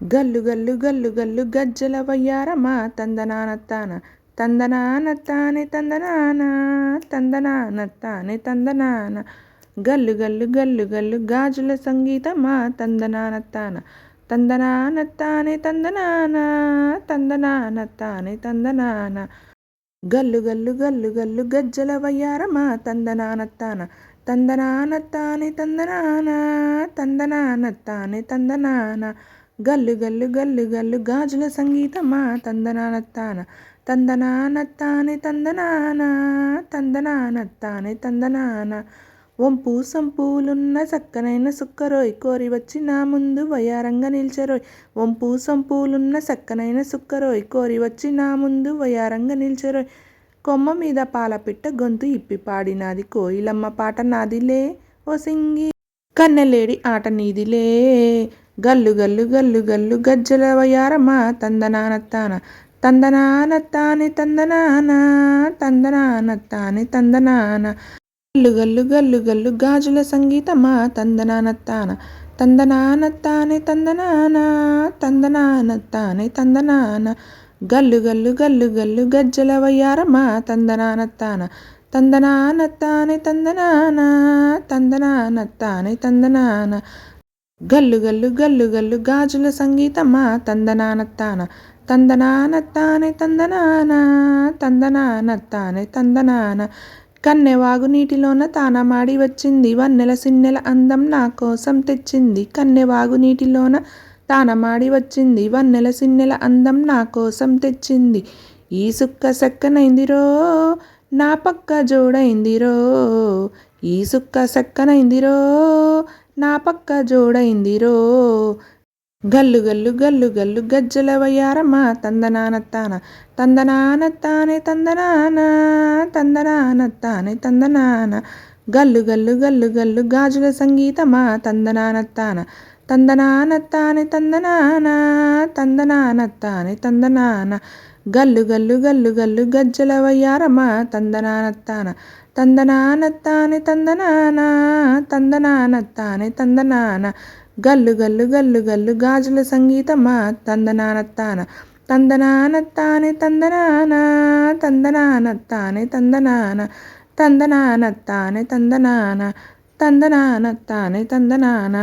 గల్లు గల్లు గల్లు గల్లు గజ్జల వయ్యారమా తందనానత్తాన తందనానత్తానే తందనాన తందనానత్తానే తందనాన గల్లు గల్లు గల్లు గల్లు గాజుల సంగీతమా తందనానత్తాన తందనానత్తానే తందనాన తందనానత్తానే తందనాన గల్లు గల్లు గల్లు గల్లు గజ్జల వయ్యారమా తందనానత్తాన తందనానత్తానే తందనాన తందనానత్తానే తందనాన. గల్లు గల్లు గల్లు గల్లు గాజుల సంగీతమా తందనానత్తాన. తందనానత్తానే తందనాన తందనానత్తానే తందనాన. వంపు సంపూలున్న సక్కనైన సుక్కరోయ్ కోరి వచ్చి నా ముందు వయారంగా నిల్చరోయ్. వంపు సంపూలున్న సక్కనైన సుక్కరోయ్ కోరి వచ్చి నా ముందు వయారంగా నిల్చరోయ్. కొమ్మ మీద పాలపిట్ట గొంతు ఇప్పి పాడినాది కోయిలమ్మ పాట నాదిలే ఓ సింగి. కన్నెలేడి ఆట నీదిలే గల్లు గల్లు గల్లు గల్లు గజ్జల వయారమ్మ తందనానత్తాన. తందనానత్తాని తందనాన. తందనానత్తాని తందనాన. గల్లు గల్లు గల్లు గల్లు గాజుల సంగీతమా తందనానత్తాన. తందనానత్తాని తందనాన. తందనానత్తాని తందనాన. గల్లు గల్లు గల్లు గల్లు గజ్జల వయ్యారమ్మ తందనానత్తాన. తందనానత్తాని తందనాన. తందనానత్తాని తందనాన. గల్లు గల్లు గల్లు గల్లు గాజుల సంగీతమా తందనానత్తాన? తందనానత్తానే తందనాన తందనానత్తానే తందనాన? కన్నెవాగు నీటిలోన తానమాడి వచ్చింది వన్నెల సిన్నెల అందం నా కోసం తెచ్చింది. కన్నెవాగు నీటిలోన తానమాడి వచ్చింది వన్నెల సిన్నెల అందం నా కోసం తెచ్చింది. ఈ సుక్క సక్కనైందిరో నా పక్క జోడైందిరో ఈ సుక్క సక్కనైందిరో నా పక్క జోడైందిరో. గల్లు గల్లు గల్లు గల్లు గజ్జల వయ్యారమ్మ తందనానత్తాన. తందనానత్తానే తందనాన తందనానత్తానే తందనాన. గల్లు గల్లు గల్లు గల్లు గాజుల సంగీతమా తందనానత్తాన. తందనానత్తానే తందనాన తందనానత్తానే తందనాన. గల్లు గల్లు గల్లు గల్లు గజ్జల వయ్యారమ్మ తందనానత్తాన. తందనానత్తాని తందనాన తందనానత్తాని తందనాన. గల్లు గల్లు గల్లు గల్లు గాజుల సంగీతమా? తందనానత్తాన తందనానత్తాని తందనాన తందనానత్తాని తందనాన తందనానత్తాని తందనాన. తందనానత్తాని తందనాన.